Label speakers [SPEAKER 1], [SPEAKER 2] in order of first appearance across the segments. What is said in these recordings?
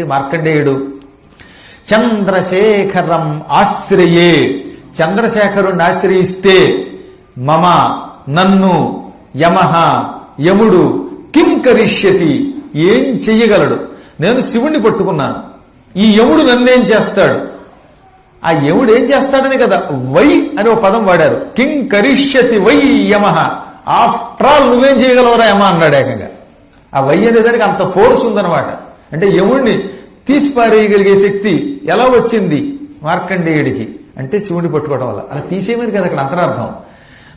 [SPEAKER 1] ఏమిటండి మార్కండేయుడు. చంద్రశేఖరం ఆశ్రయే. చంద్రశేఖరుణ్ణి ఆశ్రయిస్తే మమ నన్ను యమహ యముడు కిం కరిష్యతి? ఏం చెయ్యగలడు? నేను శివుణ్ణి పట్టుకున్నాను. ఈ యముడు నన్నేం చేస్తాడు? ఆ యముడు ఏం చేస్తాడని కదా? వై అని ఒక పదం వాడారు. కిం కరిష్యతి వై యమహ? ఆఫ్టర్ ఆల్ నువ్వేం చేయగలవరా యమ? అన్నాడు ఏకంగా. ఆ వై అనే దానికి అంత ఫోర్స్ ఉందన్నమాట. అంటే యముడిని తీసిపారేయగలిగే శక్తి ఎలా వచ్చింది? మార్కండేయుడికి. అంటే శివుడిని పట్టుకోవడం వల్ల. అలా తీసేయమని కదా అక్కడ అంతరార్థం.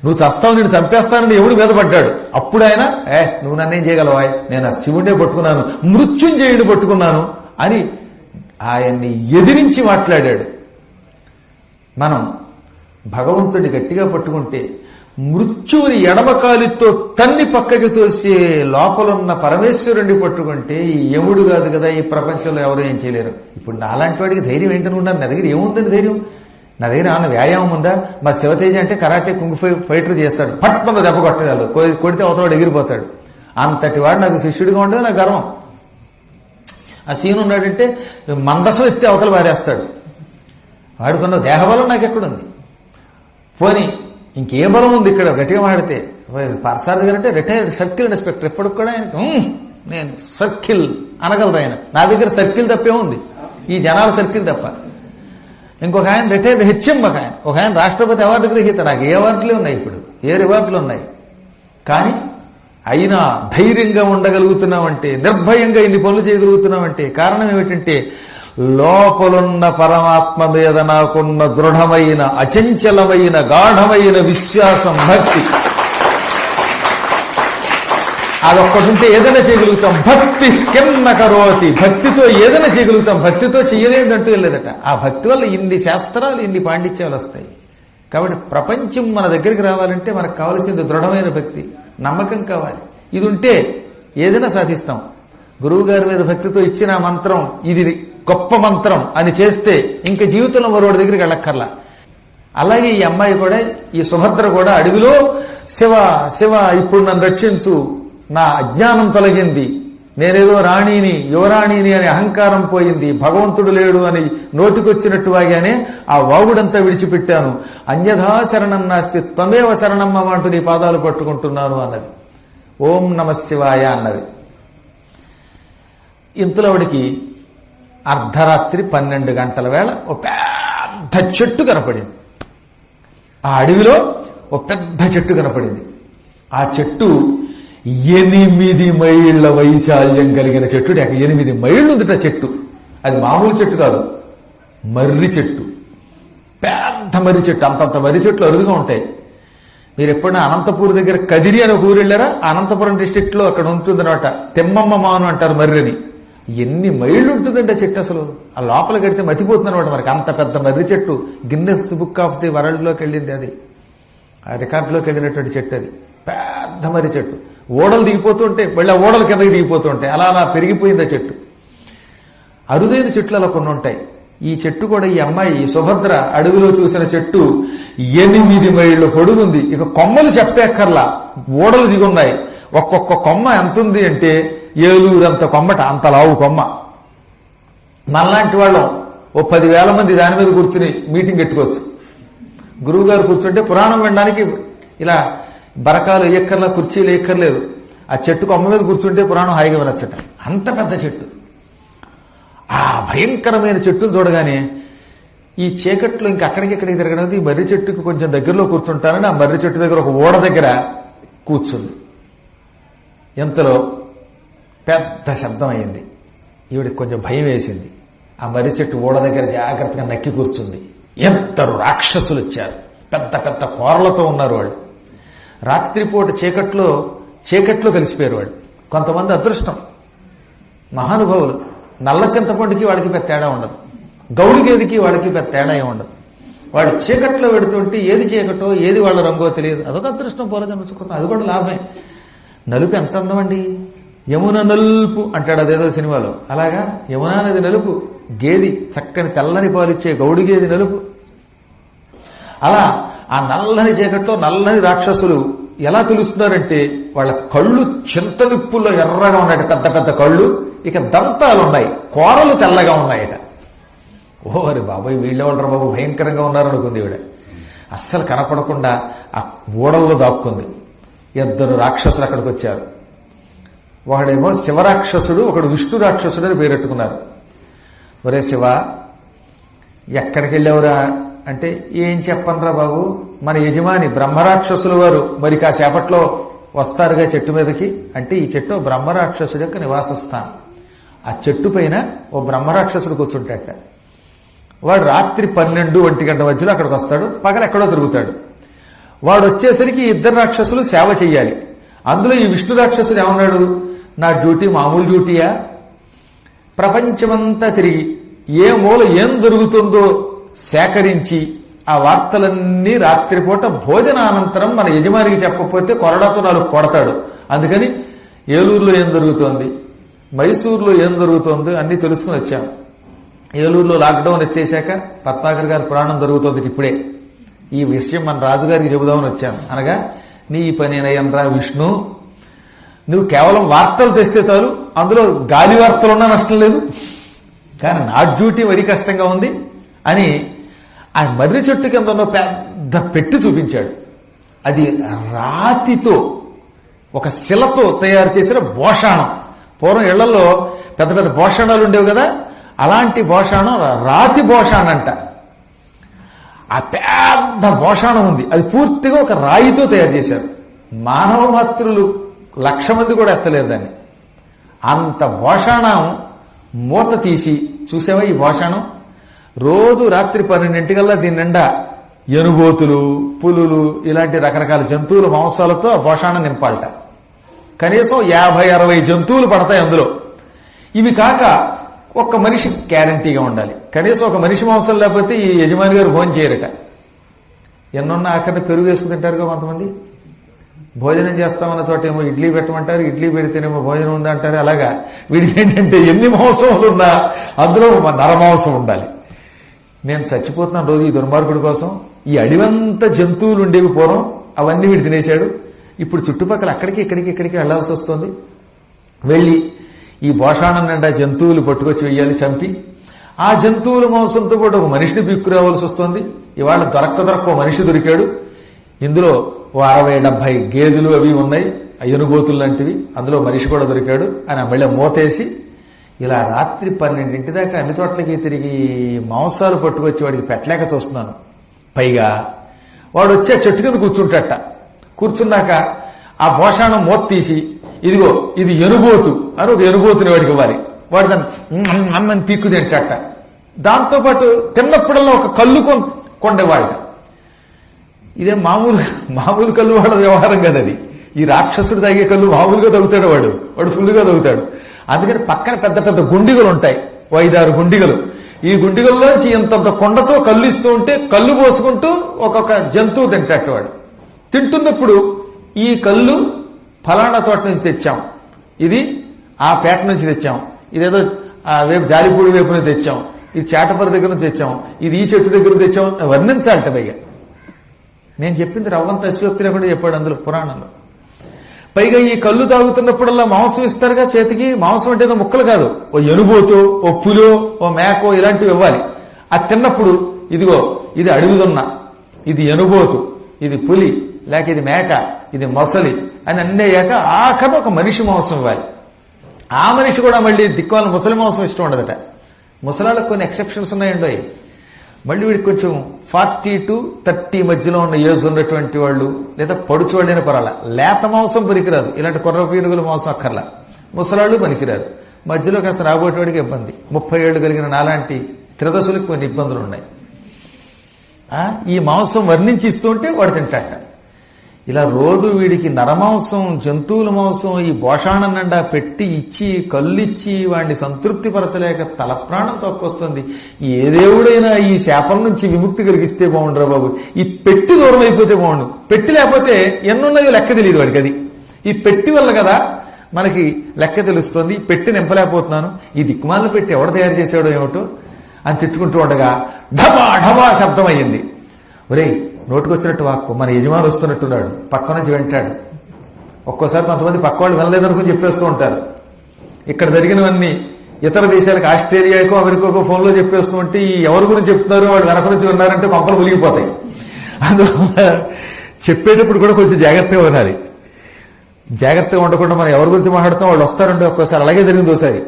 [SPEAKER 1] నువ్వు చస్తావు నేను చంపేస్తానని ఎవడు మీద పడ్డాడు. అప్పుడు ఆయన ఏ నువ్వు నన్నేం చేయగలవా నేను ఆ శివుడినే పట్టుకున్నాను. మృత్యుంజయుడు పట్టుకున్నాను. అని ఆయన్ని ఎదిరించి మాట్లాడాడు. మనం భగవంతుడి గట్టిగా పట్టుకుంటే మృత్యువుని ఎడమకాలితో తన్ని పక్కకి తోసే లోపలున్న పరమేశ్వరుణ్ణి పట్టుకుంటే ఈ యముడు కాదు కదా ఈ ప్రపంచంలో ఎవరు ఏం చేయలేరు. ఇప్పుడు నాలాంటి వాడికి ధైర్యం ఏంటనుకున్నాను నా దగ్గర ఏముందని ధైర్యం? నా దగ్గర ఏమన్నా వ్యాయామం ఉందా? మా శివతేజ అంటే కరాటే కుంగు ఫైటర్ చేస్తాడు. పట్టణ దెబ్బ కొట్టగలరు కొడితే అవతలవాడు ఎగిరిపోతాడు. అంతటి వాడు నాకు శిష్యుడిగా ఉండదు నాకు గర్వం. ఆ సీన్ ఉన్నాడంటే మందసం ఎత్తి అవతల పారేస్తాడు వాడుకున్న దేహబలం నాకు ఎక్కడుంది పోని ఇంకే బలం ఉంది ఇక్కడ? గట్టిగా మాడితే పరసారథి గారు అంటే రిటైర్డ్ సర్కిల్ ఇన్స్పెక్టర్. ఎప్పటికి కూడా ఆయన నేను సర్కిల్ అనగలరు ఆయన. నా దగ్గర సర్కిల్ తప్పే ఉంది. ఈ జనాల సర్కిల్ తప్ప. ఇంకొక ఆయన రిటైర్డ్ హెచ్ఎం ఒక ఆయన. ఒక ఆయన రాష్ట్రపతి అవార్డు గ్రహీత నాకు ఏ అవార్డులే ఉన్నాయి ఇప్పుడు. ఏ రివార్డులు ఉన్నాయి? కానీ అయినా ధైర్యంగా ఉండగలుగుతున్నామంటే నిర్భయంగా ఇన్ని పనులు చేయగలుగుతున్నామంటే కారణం ఏమిటంటే లోపలున్న పరమాత్మ మీద నాకున్న దృఢమైన అచంచలమైన గాఢమైన విశ్వాసం భక్తి. అదొక్కటుంటే ఏదైనా చేయగలుగుతాం. భక్తి కిన్న కరోతి? భక్తితో ఏదైనా చేయగలుగుతాం. భక్తితో చేయలేదంటూ లేదట. ఆ భక్తి వల్ల ఇన్ని శాస్త్రాలు ఇన్ని పాండిత్యాలు వస్తాయి. కాబట్టి ప్రపంచం మన దగ్గరికి రావాలంటే మనకు కావలసింది దృఢమైన భక్తి నమ్మకం కావాలి. ఇది ఉంటే ఏదైనా సాధిస్తాం. గురువు గారి మీద భక్తితో ఇచ్చిన మంత్రం ఇది గొప్ప మంత్రం అని చేస్తే ఇంక జీవితంలో మరొకటి దగ్గరికి వెళ్ళక్కర్లా. అలాగే ఈ అమ్మాయి కూడా ఈ సుభద్ర కూడా అడవిలో శివ శివ ఇప్పుడు నన్ను రక్షించు నా అజ్ఞానం తొలగింది నేనేదో రాణిని యువరాణిని అనే అహంకారం పోయింది భగవంతుడు లేడు అని నోటికొచ్చినట్టు వాగానే ఆ వాగుడంతా విడిచిపెట్టాను. అన్యథా శరణం నాస్తి త్వమేవ శరణమ్మ అంటూ నీ పాదాలు పట్టుకుంటున్నాను అన్నది. ఓం నమ శివాయ అన్నది. ఇంతలో ఆవిడికి అర్ధరాత్రి పన్నెండు గంటల వేళ ఒక పెద్ద చెట్టు కనపడింది. ఆ అడవిలో ఒక పెద్ద చెట్టు కనపడింది. ఆ చెట్టు ఎనిమిది మైళ్ళ వైశాల్యం కలిగిన చెట్టు. లేక ఎనిమిది మైళ్ళు ఉందిట చెట్టు. అది మామూలు చెట్టు కాదు. మర్రి చెట్టు. పెద్ద మర్రి చెట్టు. అంతంత మర్రి చెట్లు అరుదుగా ఉంటాయి. మీరు ఎప్పుడైనా అనంతపూర్ దగ్గర కదిరి అని ఒక ఊరు వెళ్ళారా? అనంతపురం డిస్టిక్లో అక్కడ ఉంటుందన్నమాట. తెమ్మమ్మ మాను అంటారు మర్రిని. ఎన్ని మైళ్ళు ఉంటుందంటే చెట్టు అసలు? ఆ లోపల కడితే మతిపోతుంది అనమాట మనకి. అంత పెద్ద మర్రి చెట్టు. గిన్నెస్ బుక్ ఆఫ్ ది వరల్డ్లోకి వెళ్ళింది అది. ఆ రికార్డులోకి వెళ్ళినటువంటి చెట్టు అది. పెద్ద మర్రి చెట్టు. ఓడలు దిగిపోతుంటే మళ్ళీ ఆ ఓడలు కిందకి దిగిపోతుంటాయి అలా అలా పెరిగిపోయింది ఆ చెట్టు. అరుదైన చెట్లు అలా కొన్ని ఉంటాయి. ఈ చెట్టు కూడా ఈ అమ్మాయి సుభద్ర అడవిలో చూసిన చెట్టు ఎనిమిది మైళ్ళు పొడుగుంది. ఇక కొమ్మలు చెప్పేక్కర్లా ఓడలు దిగున్నాయి. ఒక్కొక్క కొమ్మ ఎంత ఉంది అంటే ఏలూరంత కొమ్మట అంత లావు కొమ్మ. మనలాంటి వాళ్ళం ఓ పదివేల మంది దాని మీద కూర్చుని మీటింగ్ పెట్టుకోవచ్చు. గురువు గారు కూర్చుంటే పురాణం వినడానికి ఇలా బరకాలు ఎక్కర్లా కుర్చీలు ఎక్కర్లేదు ఆ చెట్టు కొమ్మ మీద కూర్చుంటే పురాణం హాయిగా వినొచ్చట. అంత పెద్ద చెట్టు. ఆ భయంకరమైన చెట్టును చూడగానే ఈ చీకట్లో ఇంకా అక్కడికి ఇక్కడికి తిరగడం ఈ మర్రి చెట్టుకు కొంచెం దగ్గరలో కూర్చుంటానని ఆ మర్రి చెట్టు దగ్గర ఒక ఓడ దగ్గర కూర్చుంది. ఇంతలో పెద్ద శబ్దం అయింది. ఈవిడికి కొంచెం భయం వేసింది. ఆ మర్రి చెట్టు ఓడ దగ్గర జాగ్రత్తగా నక్కి కూర్చుంది. ఇద్దరు రాక్షసులు వచ్చారు. పెద్ద పెద్ద కోరలతో ఉన్నారు వాళ్ళు. రాత్రిపూట చీకట్లో చీకట్లో కలిసిపోయారు వాళ్ళు. కొంతమంది అదృష్టం. మహానుభావులు నల్ల చింతపండుకి వాడికి పెద్ద తేడా ఉండదు. గౌడి గేదికి వాడికి పెద్ద తేడా ఏమి ఉండదు. వాడు చీకట్లో పెడుతుంటే ఏది చీకటో ఏది వాళ్ళ రంగో తెలియదు. అదొక అదృష్టం పోలేదని అది కూడా లాభమే. నలుపు ఎంత అందమండి? యమున నలుపు అంటాడు అదేదో సినిమాలో. అలాగా? యమునా నది నలుపు గేది చక్కని తెల్లని పాలిచ్చే గౌడి గేది నలుపు. అలా ఆ నల్లని చీకట్లో నల్లని రాక్షసులు ఎలా తెలుస్తున్నారంటే వాళ్ళ కళ్ళు చింతనిప్పుల్లో ఎర్రగా ఉన్నాయట పెద్ద పెద్ద కళ్ళు. ఇక దంతాలు ఉన్నాయి కోరలు తెల్లగా ఉన్నాయట. ఓ అరే బాబాయ్ వీళ్ళెవడరు బాబు భయంకరంగా ఉన్నారనుకుంది ఈవిడ. అస్సలు కనపడకుండా ఆ ఊడల్లో దాక్కుంది. ఇద్దరు రాక్షసులు అక్కడికి వచ్చారు. ఒకడేమో శివరాక్షసుడు ఒకడు విష్ణు రాక్షసుడు అని పేరెట్టుకున్నారు. ఒరే శివ ఎక్కడికి వెళ్ళావురా అంటే ఏం చెప్పనరా బాబు? మన యజమాని బ్రహ్మరాక్షసుల వారు. మరి కాసేపట్లో వస్తారుగా చెట్టు మీదకి? అంటే ఈ చెట్టు బ్రహ్మరాక్షసుడు యొక్క నివాస స్థానం ఆ చెట్టు పైన ఓ బ్రహ్మరాక్షసుడు కూర్చుంటాట వాడు రాత్రి పన్నెండు ఒంటి గంట మధ్యలో అక్కడికి వస్తాడు. పగల ఎక్కడో తిరుగుతాడు. వాడు వచ్చేసరికి ఇద్దరు రాక్షసులు సేవ చెయ్యాలి. అందులో ఈ విష్ణు రాక్షసుడు ఏమన్నాడు? నా డ్యూటీ మామూలు డ్యూటీయా? ప్రపంచమంతా తిరిగి ఏ మూల ఏం జరుగుతుందో సేకరించి ఆ వార్తలన్నీ రాత్రిపూట భోజనానంతరం మన యజమానికి చెప్పకపోతే కొరడాతో నాలుగు కొడతాడు. అందుకని ఏలూరులో ఏం జరుగుతోంది మైసూరులో ఏం జరుగుతోంది అన్ని తెలుసుకుని వచ్చాం. ఏలూరులో లాక్డౌన్ ఎత్తేశాక పద్మాకర్ గారి పురాణం జరుగుతోంది ఇప్పుడే. ఈ విషయం మన రాజుగారికి చెబుదామని వచ్చాను. అనగా నీ పనేనయ్యనరా విష్ణు? నువ్వు కేవలం వార్తలు తెస్తే చాలు అందులో గాలి వార్తలున్నా నష్టం లేదు. కానీ నా డ్యూటీ మరీ కష్టంగా ఉంది అని ఆ మర్రి చెట్టు కింద ఉన్న పెద్ద పెట్టి చూపించాడు. అది రాతితో ఒక శిలతో తయారు చేసిన భోషాణం పూర్వం ఇళ్ళలో పెద్ద పెద్ద భోషాణాలు ఉండేవి కదా అలాంటి భోషాణం రాతి భోషాణం అంట ఆ పెద్ద భోషాణం ఉంది. అది పూర్తిగా ఒక రాయితో తయారు చేశారు. మానవ మాతృలు లక్ష మంది కూడా ఎత్తలేరు దాన్ని. అంత భోషాణం మూత తీసి చూసావా ఈ భోషాణం రోజు రాత్రి పన్నెండింటికల్లా దీని నిండా ఎనుగోతులు పులులు ఇలాంటి రకరకాల జంతువుల మాంసాలతో ఆ భోషాణం నింపాలట. కనీసం యాభై అరవై జంతువులు పడతాయి అందులో. ఇవి కాక ఒక్క మనిషి గ్యారంటీగా ఉండాలి. కనీసం ఒక మనిషి మాంసం లేకపోతే ఈ యజమాని గారు భోజనం చేయరట. ఎన్నున్న ఆఖరిని పెరుగు వేసుకుని తింటారుగా కొంతమంది? భోజనం చేస్తామన్న చోట ఏమో ఇడ్లీ పెట్టమంటారు ఇడ్లీ పెడితేనేమో భోజనం ఉందంటారు. అలాగా వీడికి ఏంటంటే ఎన్ని మాంసములు ఉన్నా అందులో నరమాంసం ఉండాలి. నేను చచ్చిపోతున్నాను రోజు ఈ దుర్మార్గుడి కోసం. ఈ అడివంత జంతువులు ఉండేవి పూర్వం అవన్నీ వీడు తినేశాడు. ఇప్పుడు చుట్టుపక్కల అక్కడికి ఇక్కడికి ఇక్కడికి వెళ్ళాల్సి వస్తుంది. వెళ్ళి ఈ భోషాణం నిండా జంతువులు పట్టుకొచ్చి వెయ్యాలి చంపి. ఆ జంతువుల మాంసంతో కూడా ఒక మనిషిని బిక్కు రావాల్సి వస్తుంది. ఇవాళ దొరక్క దొరక్క మనిషి దొరికాడు. ఇందులో ఓ అరవై డెబ్బై గేదెలు అవి ఉన్నాయి ఆ ఎనుగోతులు లాంటివి. అందులో మనిషి కూడా దొరికాడు. అని ఆ మళ్ళీ మూతేసి ఇలా రాత్రి పన్నెండింటి దాకా అన్ని చోట్లకి తిరిగి మాంసాలు పట్టుకొచ్చి వాడికి పెట్టలేక చూస్తున్నాను. పైగా వాడు వచ్చే చెట్టు కింద కూర్చుంటట. కూర్చున్నాక ఆ భోషాణం మూత తీసి ఇదిగో ఇది ఎరుగోతు అని ఒక ఎరుగోతుని వాడికి ఇవ్వాలి. వాడు దాన్ని అమ్మని పీక్కు తింటట. దాంతోపాటు తిన్నప్పుడల్లా ఒక కళ్ళు కొండేవాడు ఇదే మామూలు మామూలు కళ్ళు వాడ వ్యవహారం కదా అది. ఈ రాక్షసుడు తాగే కళ్ళు మామూలుగా తగ్గుతాడు వాడు. వాడు ఫుల్గా తగ్గుతాడు అందుకని పక్కన పెద్ద పెద్ద గుండిగలు ఉంటాయి ఐదారు గుండిగలు. ఈ గుండిగల్లోంచి ఇంతంత కొండతో కళ్ళు ఇస్తూ ఉంటే కళ్ళు పోసుకుంటూ ఒక్కొక్క జంతువు తింటాడు వాడు. తింటున్నప్పుడు ఈ కళ్ళు ఫలానా చోట నుంచి తెచ్చాం. ఇది ఆ పేట నుంచి తెచ్చాం. ఇదేదో ఆ వేపు జాలిపూడి వేపు నుంచి తెచ్చాం. ఇది చేటపర దగ్గర నుంచి తెచ్చాం. ఇది ఈ చెట్టు దగ్గర తెచ్చాం. వర్ణించాలట పైగా. నేను చెప్పింది రవ్వంత అశ్వక్తి లేకుండా చెప్పాడు అందులో పురాణంలో. పైగా ఈ కళ్ళు తాగుతున్నప్పుడల్లా మాంసం ఇస్తారుగా చేతికి? మాంసం అంటే ఏదో ముక్కలు కాదు. ఓ ఎనుబోతో ఓ పులో ఓ మేకో ఇలాంటివి ఇవ్వాలి. అది తిన్నప్పుడు ఇదిగో ఇది అడవిదున్న. ఇది ఎనుబోతు. ఇది పులి. లేక ఇది మేక ఇది మొసలి అని అన్నయ్యాక ఆఖరి ఒక మనిషి మాంసం ఇవ్వాలి. ఆ మనిషి కూడా మళ్ళీ దిక్కువాలి ముసలి మాంసం ఇష్టం ఉండదట. ముసలాళ్ళకు కొన్ని ఎక్సెప్షన్స్ ఉన్నాయండి మళ్ళీ వీడికి కొంచెం ఫార్టీ టు థర్టీ మధ్యలో ఉన్న ఏజ్ ఉన్నటువంటి వాళ్ళు లేదా పడుచు వాళ్ళైన పర్వాలా. లేత మాంసం పనికిరాదు. ఇలాంటి కొర్ర పీనుగుల మాంసం అక్కర్లా. ముసలాళ్ళు పనికిరారు. మధ్యలో కాస్త రాబోయేవాడికి ఇబ్బంది. ముప్పై ఏళ్ళు కలిగిన నాలాంటి త్రిదశులకు కొన్ని ఇబ్బందులు ఉన్నాయి. ఈ మాంసం వర్ణించి ఇస్తుంటే వాడు తింటాట ఇలా రోజు వీడికి నరమాంసం జంతువుల మాంసం ఈ భోషాణం నిండా పెట్టి ఇచ్చి కళ్ళిచ్చి వాడిని సంతృప్తి పరచలేక తల ప్రాణం ఏ దేవుడైనా ఈ శాపం నుంచి విముక్తి కలిగిస్తే బాగుండరా బాబు. ఈ పెట్టి దూరం అయిపోతే బాగుండు. పెట్టి లేకపోతే ఎన్నున్నాయో లెక్క తెలియదు వాడికి అది. ఈ పెట్టి వల్ల కదా మనకి లెక్క తెలుస్తుంది. పెట్టి నింపలేకపోతున్నాను. ఈ దిక్కుమాలను పెట్టి ఎవడు తయారు చేశాడో ఏమిటో అని తిట్టుకుంటూ ఉండగా ఢబా ఢబా శబ్దం అయ్యింది. ఒరే నోటుకొచ్చినట్టు వాక్కు. మన యజమాని వస్తున్నట్టున్నాడు. పక్క నుంచి వెంటాడు. ఒక్కోసారి కొంతమంది పక్క వాళ్ళు వినలేదనుకుని చెప్పేస్తూ ఉంటారు. ఇక్కడ జరిగినవన్నీ ఇతర దేశాలకు ఆస్ట్రేలియాకో అమెరికాకో ఫోన్లో చెప్పేస్తూ ఉంటే ఈ ఎవరి గురించి చెప్తున్నారు వాళ్ళు వెనక నుంచి విన్నారంటే కొంపలు మునిగిపోతాయి. అందువల్ల చెప్పేటప్పుడు కూడా కొంచెం జాగ్రత్తగా ఉండాలి. జాగ్రత్తగా ఉండకుండా మనం ఎవరి గురించి మాట్లాడుతాం వాళ్ళు వస్తారంటే ఒక్కోసారి అలాగే జరిగింది ఒకసారి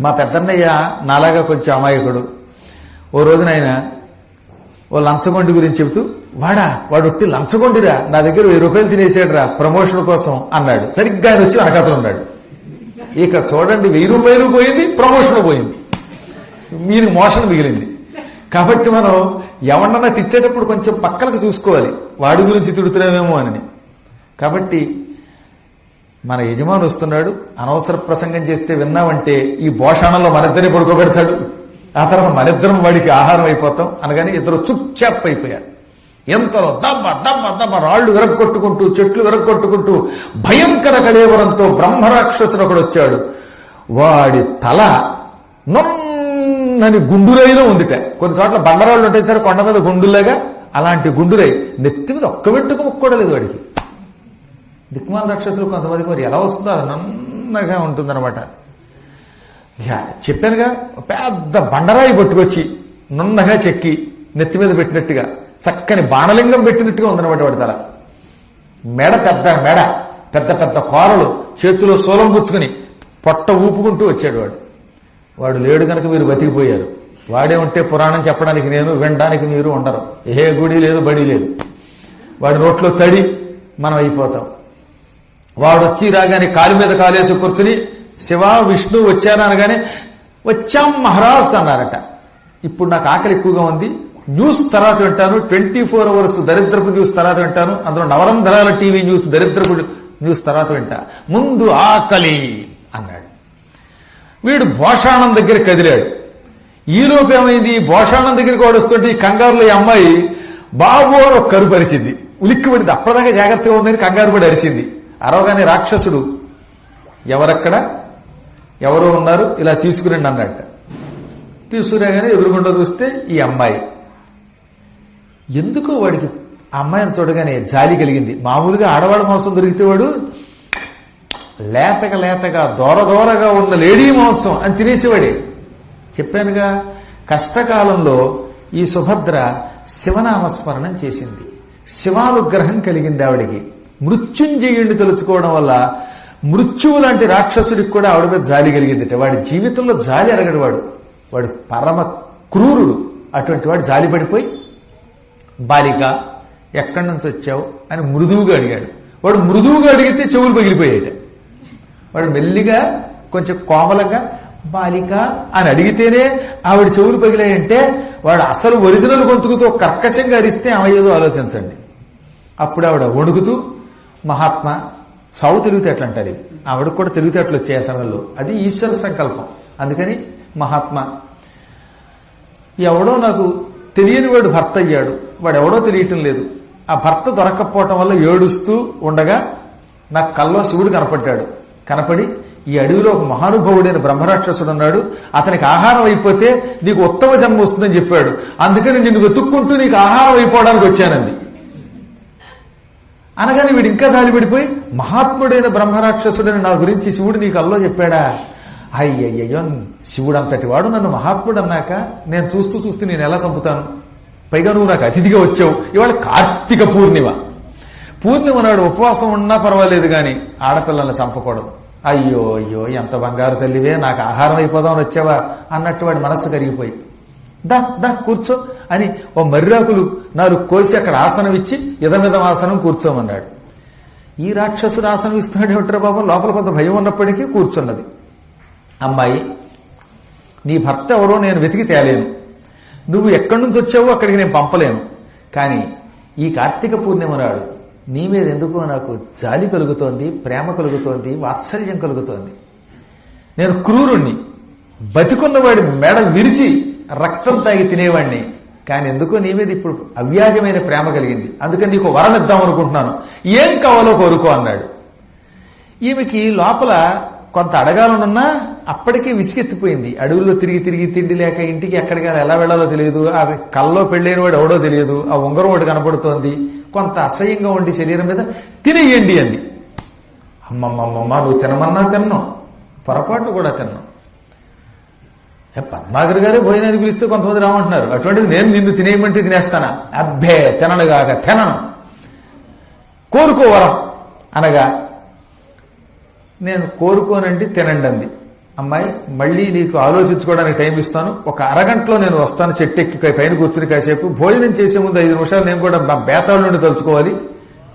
[SPEAKER 1] మా పెద్దన్నయ్య నాలాగా కొంచెం అమాయకుడు. ఓ రోజున ఆయన ఓ లంచగొండి గురించి చెబుతూ వాడా వాడు ఒట్టి లంచగొండిరా నా దగ్గర వెయ్యి రూపాయలు తినేసాడురా ప్రమోషన్ కోసం అన్నాడు. సరిగ్గా ఆయన వచ్చి వెనకాతలు ఉన్నాడు. ఇక చూడండి వెయ్యి రూపాయలు పోయింది ప్రమోషన్ పోయింది. మీరు మోషన్ మిగిలింది. కాబట్టి మనం ఎవరన్నా తిట్టేటప్పుడు కొంచెం పక్కలకు చూసుకోవాలి. వాడి గురించి తిడుతున్నామేమో అని. కాబట్టి మన యజమాని వస్తున్నాడు అనవసర ప్రసంగం చేస్తే విన్నామంటే ఈ భోషణంలో మనిద్దరిని పడుకోబెడతాడు. ఆ తర్వాత మనిద్దరం వాడికి ఆహారం అయిపోతాం అనగానే ఇద్దరు చుప్చాప్ అయిపోయారు. ఎంతలో దమ్మ దమ్మ దమ్మ రాళ్ళు విరగొట్టుకుంటూ చెట్లు విరగొట్టుకుంటూ భయంకర కళేవరంతో బ్రహ్మరాక్షసుడు ఒకడు వచ్చాడు. వాడి తల నొన్నని గుండురైలో ఉందిట. కొన్ని చోట్ల బండరాళ్ళు ఉంటాయి సరే కొండ మీద గుండులాగా అలాంటి గుండురై నెత్తి మీద ఒక్క వెంటుకు ముక్కోడలేదు వాడికి. దిక్మాల రాక్షసులు కొంతమందికి మరి ఎలా వస్తుందో అది నన్నగా ఉంటుందన్నమాట. ఇక చెప్పానుగా పెద్ద బండరాయి పట్టుకొచ్చి నున్నగా చెక్కి నెత్తి మీద పెట్టినట్టుగా చక్కని బాణలింగం పెట్టినట్టుగా ఉందన్నమాట వాడి తల. మెడ పెద్ద మెడ పెద్ద పెద్ద కోరలు చేతిలో సోలం పుచ్చుకుని పొట్ట ఊపుకుంటూ వచ్చాడు వాడు. వాడు లేడు కనుక మీరు బతికిపోయారు. వాడే ఉంటే పురాణం చెప్పడానికి నేను వినడానికి మీరు ఉండరు. ఏ గుడి లేదు బడి లేదు. వాడి నోట్లో తడి మనం అయిపోతాం. వాడు వచ్చి రాగానే కాలు మీద కాలేసి కూర్చుని శివ విష్ణు వచ్చారు అనగానే వచ్చాం మహారాజ్ అన్నారట. ఇప్పుడు నాకు ఆకలి ఎక్కువగా ఉంది. న్యూస్ తర్వాత వింటాను. ట్వంటీ ఫోర్ అవర్స్ దరిద్రపు న్యూస్ తర్వాత వింటాను. అందులో నవరంధ్రాల టీవీ న్యూస్ దరిద్రపు న్యూస్ తర్వాత వింటా. ముందు ఆకలి అన్నాడు. వీడు భోషాణం దగ్గర కదిలాడు. ఈలోపు ఏమైంది? భోషాణం దగ్గరికి వాడు వస్తుంటే ఈ కంగారులో ఈ అమ్మాయి బాబు అని ఒక కరుపు అరిచింది. ఉలిక్కి పడింది అప్పటిదాకా జాగ్రత్తగా ఉందని కంగారు పడి అరిచింది. అరవగానే రాక్షసుడు ఎవరక్కడ? ఎవరో ఉన్నారు ఇలా తీసుకురండి అన్నట్ట. తీసుకురాగానే ఎదురుగుండా చూస్తే ఈ అమ్మాయి. ఎందుకో వాడికి అమ్మాయిని చూడగానే జాలి కలిగింది. మామూలుగా ఆడవాళ్ళ మాంసం దొరికితే వాడు లేతగా లేతగా దూర దూరగా ఉన్న లేడీ మాంసం అని తినేసేవాడే. చెప్పానుగా కష్టకాలంలో ఈ సుభద్ర శివనామస్మరణం చేసింది. శివానుగ్రహం కలిగింది ఆవిడికి. మృత్యుంజయుడిని తెలుసుకోవడం వల్ల మృత్యువు లాంటి రాక్షసుడికి కూడా ఆవిడ మీద జాలి కలిగిందిట. వాడి జీవితంలో జాలి అరగడు వాడు. వాడు పరమ క్రూరుడు. అటువంటి వాడు జాలి పడిపోయి బాలిక ఎక్కడి నుంచి వచ్చావు? అని మృదువుగా అడిగాడు. వాడు మృదువుగా అడిగితే చెవులు పగిలిపోయాయట. వాడు మెల్లిగా కొంచెం కోమలంగా బాలిక అని అడిగితేనే ఆవిడ చెవులు పగిలాయంటే వాడు అసలు ఒరిజినల్ గొంతుకుతో కర్కశంగా అరిస్తే ఏమయ్యేదో ఆలోచించండి. అప్పుడు ఆవిడ వణుకుతూ మహాత్మా సావు తెలివితేటలు అంటారు ఇవి. ఆవిడకు కూడా తెలివితేటలు వచ్చాయి ఆ సమయంలో. అది ఈశ్వర సంకల్పం. అందుకని మహాత్మా ఎవడో నాకు తెలియని వాడు భర్త అయ్యాడు. వాడు ఎవడో తెలియటం లేదు. ఆ భర్త దొరక్కపోవటం వల్ల ఏడుస్తూ ఉండగా నాకు కల్లో శివుడు కనపడ్డాడు. కనపడి ఈ అడవిలో ఒక మహానుభావుడైన బ్రహ్మరాక్షసుడు ఉన్నాడు. అతనికి ఆహారం అయిపోతే నీకు ఉత్తమ జన్మ వస్తుందని చెప్పాడు. అందుకని నిన్ను వెతుక్కుంటూ నీకు ఆహారం అయిపోవడానికి వచ్చానంది. అనగానే వీడు ఇంకా జాలిపడిపోయి మహాత్ముడైన బ్రహ్మరాక్షసుడని నా గురించి శివుడు నీకు అల్లో చెప్పాడా? అయ్యయ్యో శివుడు అంతటి వాడు నన్ను మహాత్ముడు అన్నాక నేను చూస్తూ చూస్తూ నేను ఎలా చంపుతాను? పైగా నువ్వు నాకు అతిథిగా వచ్చావు. ఇవాళ కార్తీక పూర్ణిమ. పూర్ణిమ నాడు ఉపవాసం ఉన్నా పర్వాలేదు కానీ ఆడపిల్లల్ని చంపకూడదు. అయ్యో అయ్యో ఎంత బంగారు తల్లివే నాకు ఆహారం అయిపోదామని వచ్చావా? అన్నట్టు వాడి మనస్సు కరిగిపోయి. దా దా కూర్చో అని ఓ మర్రాకులు నాలుగు కోసి అక్కడ ఆసనం ఇచ్చి ఇదమిదం ఆసనం కూర్చోమన్నాడు. ఈ రాక్షసుడు ఆసనం ఇస్తున్నాడు ఏమిట్రా బాబా? లోపల కొంత భయం ఉన్నప్పటికీ కూర్చున్నది. అమ్మాయి నీ భర్త ఎవరో నేను వెతికి తేలేను. నువ్వు ఎక్కడి నుంచి వచ్చావో అక్కడికి నేను పంపలేను. కానీ ఈ కార్తీక పూర్ణిమ నాడు నీ మీద ఎందుకో నాకు జాలి కలుగుతోంది ప్రేమ కలుగుతోంది వాత్సల్యం కలుగుతోంది. నేను క్రూరుణ్ణి బతికున్నవాడి మెడ విరిచి రక్తం తాగి తినేవాడిని. కానీ ఎందుకో నీ మీద ఇప్పుడు అవ్యాజమైన ప్రేమ కలిగింది. అందుకని నీకు వరం ఇద్దాం అనుకుంటున్నాను. ఏం కావాలో కోరుకో అన్నాడు. ఈమెకి లోపల కొంత అడగాలనున్నా అప్పటికే విసిగెత్తిపోయింది. అడవుల్లో తిరిగి తిరిగి తిండి లేక ఇంటికి ఎక్కడికి ఎలా వెళ్ళాలో తెలియదు. ఆ కల్లో పెళ్ళైన వాడు ఎవడో తెలియదు. ఆ ఉంగరం ఒకటి కనపడుతోంది. కొంత అసహ్యంగా ఉండి శరీరం మీద తినేయండి అంది. అమ్మమ్మమ్మమ్మ నువ్వు తినమన్నా తిన్నావు పొరపాటు కూడా తిన్నాం. పద్మాగర్ గారే భోజనానికి పిలిస్తే కొంతమంది రామంటున్నారు. అటువంటిది నేను నిన్ను తినేయమంటే తినేస్తానా? అబ్బే తిననుగాక తినను. కోరుకోవరం అనగా నేను కోరుకోనండి తినండి అంది. అమ్మాయి మళ్ళీ నీకు ఆలోచించుకోవడానికి టైం ఇస్తాను. ఒక అరగంటలో నేను వస్తాను చెట్టెక్కి పైన కూర్చుని కాసేపు. భోజనం చేసే ముందు ఐదు నిమిషాలు నేను కూడా మా బేతాళ నుండి తలుచుకోవాలి.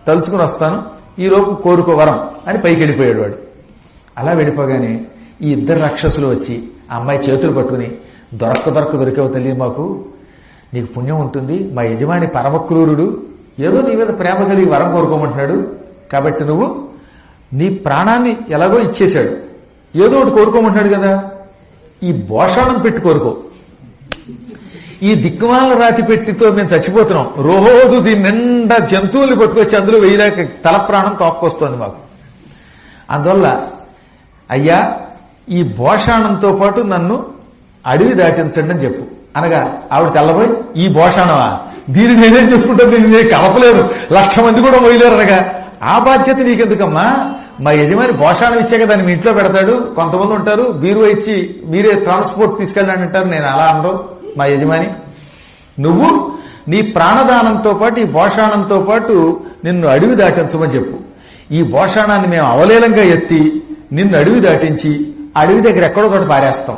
[SPEAKER 1] తలుచుకుని వస్తాను. ఈ కోరుకోవరం అని పైకి వెళ్ళిపోయాడు వాడు. అలా వెళ్ళిపోగానే ఈ ఇద్దరు రాక్షసులు వచ్చి ఆ అమ్మాయి చేతులు పట్టుకుని దొరక్క దొరక్క దొరికేవు తల్లి మాకు. నీకు పుణ్యం ఉంటుంది. మా యజమాని పరమక్రూరుడు. ఏదో నీ మీద ప్రేమ కలిగి వరం కోరుకోమంటున్నాడు. కాబట్టి నువ్వు నీ ప్రాణాన్ని ఎలాగో ఇచ్చేశాడు. ఏదో ఒకటి కోరుకోమంటున్నాడు కదా. ఈ బోషాణం పెట్టి కోరుకో. ఈ దిక్కుమాల రాతి పెట్టితో మేము చచ్చిపోతున్నాం. రోజు దీని నిండా జంతువుల్ని పట్టుకొచ్చి అందులో వేయలేక తల ప్రాణం తోక్కొస్తోంది మాకు. అందువల్ల అయ్యా ఈ భోషాణంతో పాటు నన్ను అడవి దాటించండి అని చెప్పు. అనగా ఆవిడ తెల్లబోయి ఈ భోషాణమా దీన్ని నేనేం చేసుకుంటాను? దీన్ని నేను కలపలేను. లక్ష మంది కూడా పోయలేరు అనగా. ఆ బాధ్యత నీకెందుకమ్మా? మా యజమాని భోషాణం ఇచ్చాక దాన్ని మీ ఇంట్లో పెడతాడు. కొంతమంది ఉంటారు బీరు ఇచ్చి మీరే ట్రాన్స్పోర్ట్ తీసుకెళ్ళండి అంటారు. నేను అలా అనరు మా యజమాని. నువ్వు నీ ప్రాణదానంతో పాటు ఈ భోషాణంతో పాటు నిన్ను అడవి దాటించమని చెప్పు. ఈ భోషాణాన్ని మేము అవలేలంగా ఎత్తి నిన్ను అడవి దాటించి అడవి దగ్గర ఎక్కడో ఒకటి పారేస్తాం.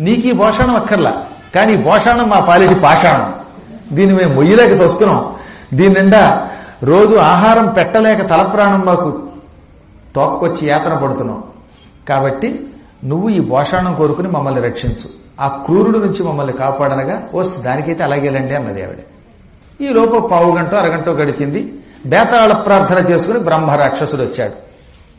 [SPEAKER 1] నీకు ఈ భోషాణం అక్కర్లా కానీ భోషాణం మా పాలిటి పాషాణం. దీన్ని మేము మొయ్యలేక చూస్తున్నాం. దీని నిండా రోజు ఆహారం పెట్టలేక తలప్రాణం మాకు తోక్కొచ్చి యాతన పడుతున్నాం. కాబట్టి నువ్వు ఈ భోషాణం కోరుకుని మమ్మల్ని రక్షించు. ఆ క్రూరుడు నుంచి మమ్మల్ని కాపాడనగా వస్తు దానికైతే అలాగేలండి అన్నది ఆవిడ. ఈ లోపు పావు గంట అరగంట గడిచింది. బేతాళ ప్రార్థన చేసుకుని బ్రహ్మ రాక్షసుడు వచ్చాడు.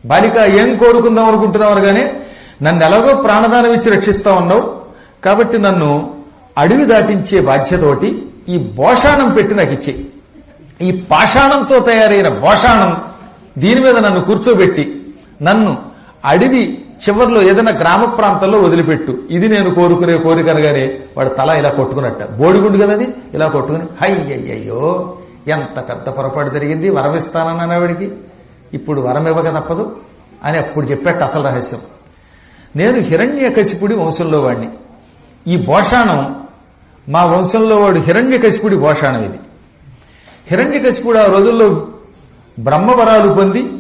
[SPEAKER 1] బాలిక ఏం కోరుకుందాం అనుకుంటున్నావు అనగానే నన్ను ఎలాగో ప్రాణదానం ఇచ్చి రక్షిస్తా ఉన్నావు. కాబట్టి నన్ను అడవి దాటించే బాధ్యతోటి ఈ భోషాణం పెట్టి నాకు ఇచ్చే. ఈ పాషాణంతో తయారైన భోషాణం దీని మీద నన్ను కూర్చోబెట్టి నన్ను అడవి చివర్లో ఏదైనా గ్రామ ప్రాంతంలో వదిలిపెట్టు. ఇది నేను కోరుకునే కోరికనగానే వాడు తల ఇలా కొట్టుకున్నట్ట. బోడిగుండు కదది ఇలా కొట్టుకుని అయ్యయ్యో ఎంత పెద్ద పొరపాటు జరిగింది వరం ఇస్తానన్నాను ఆవిడికి. ఇప్పుడు వరం ఇవ్వక తప్పదు అని అప్పుడు చెప్పేట అసలు రహస్యం. నేను హిరణ్యకశిపుడి వంశంలో వాడిని ఈ భోషాణం మా వంశంలో వాడు హిరణ్యకశిపుడి భోషాణం ఇది. హిరణ్యకశిపుడు ఆ రోజుల్లో బ్రహ్మవరాలు పొంది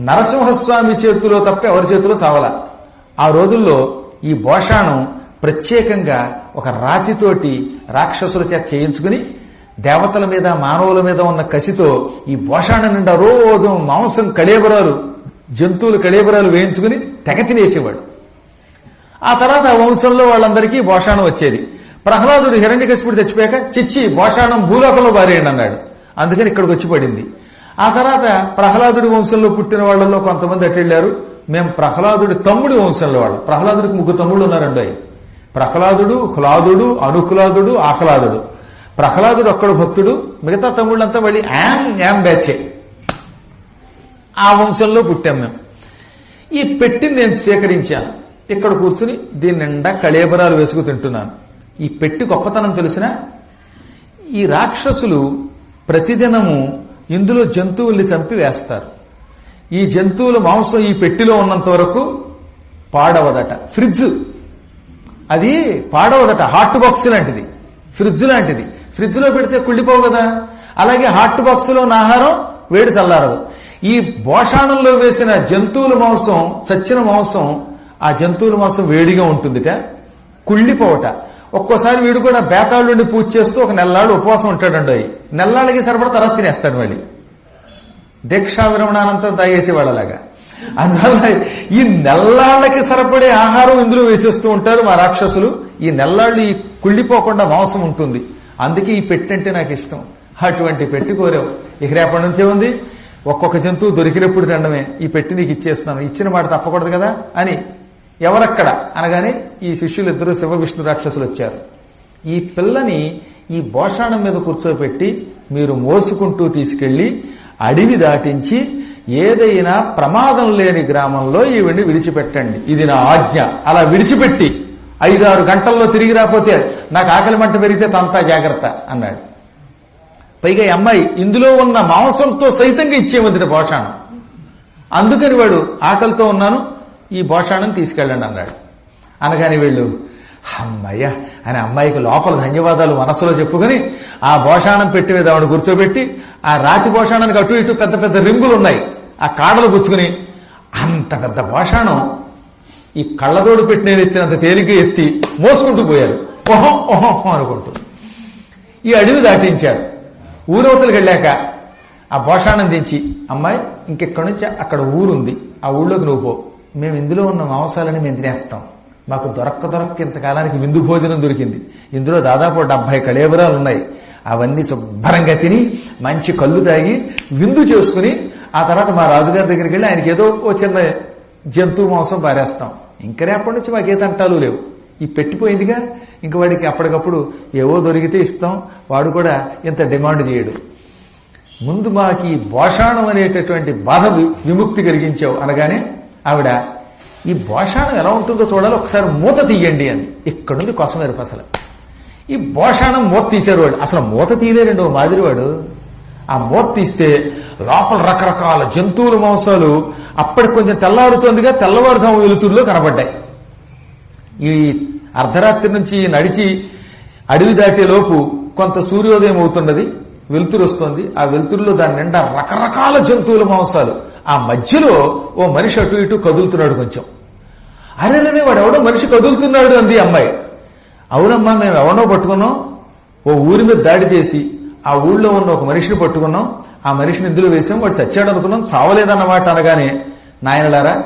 [SPEAKER 1] నరసింహస్వామి చేతిలో తప్ప ఎవరి చేతిలో చావల. ఆ రోజుల్లో ఈ భోషాణం ప్రత్యేకంగా ఒక రాతితోటి రాక్షసుల చేత చేయించుకుని దేవతల మీద మానవుల మీద ఉన్న కసితో ఈ భోషాణం నిండా రోజు మాంసం కళేబరాలు జంతువులు కళేబరాలు వేయించుకుని తెగ తినేసేవాడు. ఆ తర్వాత వంశంలో వాళ్ళందరికీ భోషాణం వచ్చేది. ప్రహ్లాదుడు హిరణ్యకశిపుడు తెచ్చిపోయాక చిచ్చి భోషాణం భూలోకంలో బారేయండి అన్నాడు అందుకని ఇక్కడికి వచ్చి పడింది. ఆ తర్వాత ప్రహ్లాదుడి వంశంలో పుట్టిన వాళ్ళలో కొంతమంది అటెళ్ళారు మేము ప్రహ్లాదుడి తమ్ముడి వంశంలో వాళ్ళు. ప్రహ్లాదుడికి ముగ్గురు తమ్ముళ్ళు ఉన్నారండి ప్రహ్లాదుడు హ్లాదుడు అనుహ్లాదుడు ఆహ్లాదుడు. ప్రహ్లాదుడు ఒక్కడు భక్తుడు మిగతా తమ్ముళ్ళంతా మళ్ళీ యామ్ యామ్ బ్యాచే. ఆ వంశంలో పుట్టాం మేము ఈ పెట్టింది నేను సేకరించాను. ఇక్కడ కూర్చుని దీని నిండా కళేబరాలు వేసుకు తింటున్నాను. ఈ పెట్టి గొప్పతనం తెలిసిన ఈ రాక్షసులు ప్రతిదినము ఇందులో జంతువుల్ని చంపి వేస్తారు. ఈ జంతువుల మాంసం ఈ పెట్టిలో ఉన్నంత వరకు పాడవదట. ఫ్రిడ్జ్. అది పాడవదట. హాట్ బాక్స్ లాంటిది. ఫ్రిడ్జ్ లాంటిది. ఫ్రిడ్జ్లో పెడితే కుళ్ళిపోవు కదా. అలాగే హాట్ బాక్స్లో ఉన్న ఆహారం వేడి చల్లారదు. ఈ భోషాణంలో వేసిన జంతువుల మాంసం చచ్చిన మాంసం ఆ జంతువుల మాంసం వేడిగా ఉంటుందిట కుళ్ళిపోవట. ఒక్కోసారి వీడు కూడా బేతాళుండి పూజ చేస్తూ ఒక నెల్లాళ్ళు ఉపవాసం ఉంటాడండి. నెల్లాళ్ళకి సరిపడ తర్వాత తినేస్తాడు మళ్ళీ. దీక్షా విరమణానంతరం తాగేసేవాళ్ళలాగా అందువల్ల ఈ నెల్లాళ్ళకి సరిపడే ఆహారం ఇందులో వేసేస్తూ ఉంటారు మా రాక్షసులు. ఈ నెల్లాళ్ళు ఈ కుళ్ళిపోకుండా మాంసం ఉంటుంది. అందుకే ఈ పెట్టంటే నాకు ఇష్టం. అటువంటి పెట్టి కోరావు. ఇక రేపటి నుంచే ఉంది ఒక్కొక్క జంతువు దొరికినప్పుడు తినడమే. ఈ పెట్టి నీకు ఇచ్చేస్తున్నాను. ఇచ్చిన మాట తప్పకూడదు కదా అని ఎవరక్కడ? అనగానే ఈ శిష్యులిద్దరూ శివ విష్ణు రాక్షసులు వచ్చారు ఈ పిల్లని ఈ భోషాణం మీద కూర్చోబెట్టి మీరు మోసుకుంటూ తీసుకెళ్ళి అడవి దాటించి ఏదైనా ప్రమాదం లేని గ్రామంలో ఈవిడిని విడిచిపెట్టండి. ఇది నా ఆజ్ఞ. అలా విడిచిపెట్టి ఐదారు గంటల్లో తిరిగి రాకపోతే నాకు ఆకలి మంట పెరిగితే తంతా జాగ్రత్త అన్నాడు. పైగా ఈ అమ్మాయి ఇందులో ఉన్న మాంసంతో సైతంగా ఇచ్చేమంది పోషాణం అందుకని వాడు ఆకలితో ఉన్నాను ఈ భోషాణం తీసుకెళ్ళండి అన్నాడు. అనగాని వీళ్ళు అమ్మయ్య అని అమ్మాయికి లోపల ధన్యవాదాలు మనసులో చెప్పుకొని ఆ భోషాణం పెట్టి మీద ఆవిడ కూర్చోబెట్టి ఆ రాతి భోషాణానికి అటు ఇటు పెద్ద పెద్ద రింగులు ఉన్నాయి ఆ కాడలు పుచ్చుకుని అంత పెద్ద భోషాణం ఈ కళ్ళతోడు పెట్టిన ఎత్తినంత తేలిక ఎత్తి మోసుకుంటూ పోయారు. ఓహో ఓహో అనుకుంటూ. ఈ అడవి దాటించారు. ఊరవతలకు వెళ్ళాక ఆ భోషాణం దించి అమ్మాయి ఇంకెక్కడి నుంచి? అక్కడ ఊరుంది. ఆ ఊళ్ళోకి నువ్వు పో. మేము ఇందులో ఉన్న మాంసాలని మేము తినేస్తాం. మాకు దొరక్క దొరక్క ఇంతకాలానికి విందు భోజనం దొరికింది. ఇందులో దాదాపు డెబ్బై కళేబరాలు ఉన్నాయి అవన్నీ శుభ్రంగా తిని మంచి కళ్ళు తాగి విందు చేసుకుని ఆ తర్వాత మా రాజుగారి దగ్గరికి వెళ్ళి ఆయనకి ఏదో ఓ చిన్న జంతువు మాంసం పారేస్తాం. ఇంకా రేపటి నుంచి మాకు ఏ తంటాలు లేవు. ఈ పెట్టిపోయిందిగా. ఇంక వాడికి అప్పటికప్పుడు ఏవో దొరికితే ఇస్తాం. వాడు కూడా ఇంత డిమాండ్ చేయడు. ముందు మాకు ఈ భోషాణం అనేటటువంటి బాధ విముక్తి కలిగించావు అనగానే ఆవిడ ఈ భోషాణం ఎలా ఉంటుందో చూడాలి ఒకసారి మూత తీయండి అని. ఇక్కడుంది వేరు అసలు. ఈ భోషాణం మూత తీశారు వాడు. అసలు మూత తీయలేరండి ఓ మాదిరి వాడు. ఆ మూత తీస్తే లోపల రకరకాల జంతువుల మాంసాలు అప్పటికి కొంచెం తెల్లారుతోందిగా తెల్లవారుజాము వెలుతురులో కనబడ్డాయి. ఈ అర్ధరాత్రి నుంచి నడిచి అడవి దాటే లోపు కొంత సూర్యోదయం అవుతున్నది. వెలుతురు వస్తుంది. ఆ వెలుతురులో దాని నిండా రకరకాల జంతువుల మాంసాలు. ఆ మధ్యలో ఓ మనిషి అటు ఇటు కదులుతున్నాడు కొంచెం. అరేననే వాడు ఎవడో మనిషి కదులుతున్నాడు అంది అమ్మాయి. అవునమ్మా మేము ఎవడో పట్టుకున్నాం. ఓ ఊరి మీద దాడి చేసి ఆ ఊళ్ళో ఉన్న ఒక మనిషిని పట్టుకున్నాం. ఆ మనిషిని ఇందులో వేసాం. వాడు చచ్చాడు అనుకున్నాం. చావలేదన్నమాట అనగానే నాయనలారా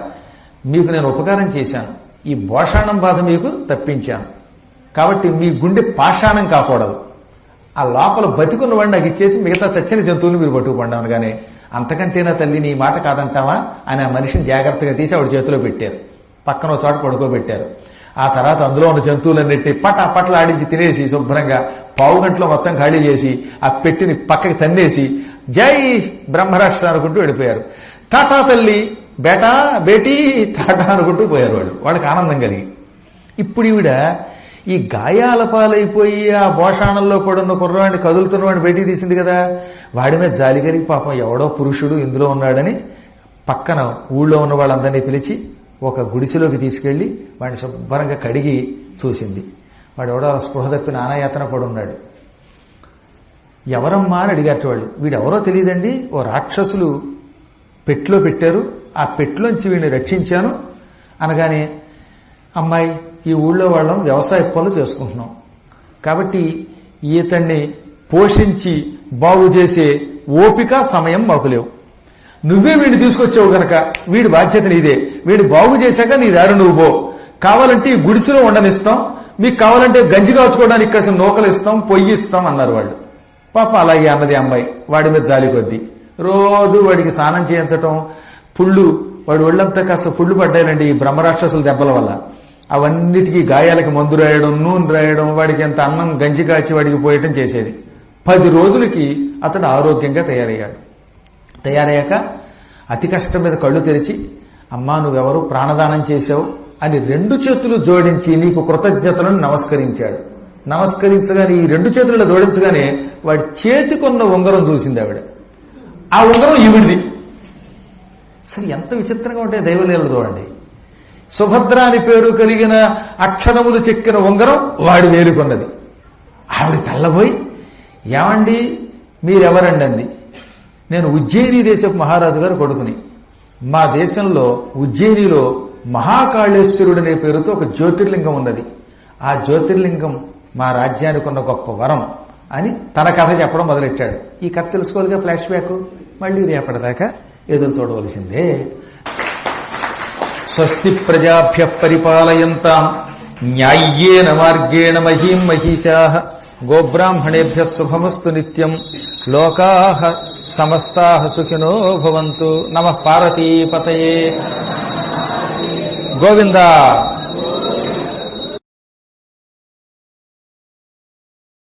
[SPEAKER 1] మీకు నేను ఉపకారం చేశాను. ఈ భోషాణం బాధ మీకు తప్పించాను. కాబట్టి మీ గుండె పాషాణం కాకూడదు. ఆ లోపల బతికున్న వాడిని నాకు ఇచ్చేసి మిగతా చచ్చిన జంతువులు మీరు పట్టుకుపండి అనగానే అంతకంటేనా తల్లి నీ మాట కాదంటావా? అని ఆ మనిషిని జాగ్రత్తగా తీసి ఆవిడ చేతిలో పెట్టారు. పక్కన ఒక చోట పడుకోబెట్టారు. ఆ తర్వాత అందులో ఉన్న జంతువులన్నిటి పట పట్ల ఆడించి తినేసి శుభ్రంగా పావు గంటలో మొత్తం ఖాళీ చేసి ఆ పెట్టిని పక్కకి తన్నేసి జై బ్రహ్మరాక్ష అనుకుంటూ వెళ్ళిపోయారు. టాటా తల్లి బేటా బేటీ టాటా అనుకుంటూ పోయారు వాళ్ళు. వాళ్ళకి ఆనందం కలిగి. ఇప్పుడు ఈవిడ ఈ గాయాల పాలైపోయి ఆ భోషాణంలో కూడా ఉన్న కుర్రవాడిని కదులుతున్నవాడిని బయటికి తీసింది కదా. వాడి మీద జాలి కలిగి పాపం ఎవడో పురుషుడు ఇందులో ఉన్నాడని పక్కన ఊళ్ళో ఉన్న వాళ్ళందరినీ పిలిచి ఒక గుడిసెలోకి తీసుకెళ్ళి వాడిని శుభ్రంగా కడిగి చూసింది. వాడు ఎవడో స్పృహ తప్పి నానాయాతన పడున్నాడు. ఎవరమ్మా అని అడిగారు వాళ్ళు. వీడెవరో తెలియదండి. ఓ రాక్షసులు పెట్లో పెట్టారు. ఆ పెట్లోంచి వీడిని రక్షించాను అనగానే అమ్మాయి ఈ ఊళ్ళో వాళ్ళం వ్యవసాయ పనులు చేసుకుంటున్నాం. కాబట్టి ఈతన్ని పోషించి బాగు చేసే ఓపిక సమయం మాకు లేవు. నువ్వే వీడిని తీసుకొచ్చావు గనక వీడి బాధ్యత నీదే వీడు బాగు చేశాక నీ దారి నువ్వు పో. కావాలంటే ఈ గుడిసెలో ఉండనిస్తాం మీకు కావాలంటే గంజి కాచుకోవడానికి కాసిన నూకలు ఇస్తాం పొయ్యి ఇస్తాం అన్నారు వాళ్ళు. పాప అలాగే అన్నది అమ్మాయి. వాడి మీద జాలి కొద్ది. రోజు వాడికి స్నానం చేయించటం పుళ్ళు వాడి ఒళ్ళంతా కాస్త పుళ్ళు పడ్డాయండి ఈ బ్రహ్మరాక్షసుల దెబ్బల వల్ల. అవన్నిటికీ గాయాలకి మందు రాయడం నూనె రాయడం వాడికి ఎంత అన్నం గంజి కాచి వాడికి పోయటం చేసేది. పది రోజులకి అతడు ఆరోగ్యంగా తయారయ్యాడు. తయారయ్యాక అతి కష్టం మీద కళ్ళు తెరిచి అమ్మా నువ్వెవరు? ప్రాణదానం చేశావు? అని రెండు చేతులు జోడించి నీకు కృతజ్ఞతలను నమస్కరించాడు. నమస్కరించగానే ఈ రెండు చేతులలో జోడించగానే వాడి చేతికున్న ఉంగరం చూసింది ఆవిడ. ఆ ఉంగరం ఈవిడిది. సరే ఎంత విచిత్రంగా ఉంటాయి దైవలీలలు చూడండి. సుభద్ర అని పేరు కలిగిన అక్షరములు చెక్కిన ఉంగరం వాడి వేలుకొన్నది ఆవిడ తెల్లబోయి ఏమండి మీరెవరండి? అంది. నేను ఉజ్జయిని దేశపు మహారాజు గారు కొడుకుని. మా దేశంలో ఉజ్జయినిలో మహాకాళేశ్వరుడు అనే పేరుతో ఒక జ్యోతిర్లింగం ఉన్నది. ఆ జ్యోతిర్లింగం మా రాజ్యానికి ఉన్న గొప్ప వరం అని తన కథ చెప్పడం మొదలెట్టాడు. ఈ కథ తెలుసుకోవాలిగా ఫ్లాష్ బ్యాక్? మళ్ళీ రేపటిదాకా ఎదురు చూడవలసిందే. స్వస్తి ప్రజాభ్య పరిపాలయంతాం. న్యాయ్యేన మార్గేణ మహీం మహిషా. గోబ్రాహ్మణేభ్య శుభమస్తు నిత్యం. లోకా సమస్తా సుఖినో భవంతు. నమ పార్వతీపతయే. గోవిందా!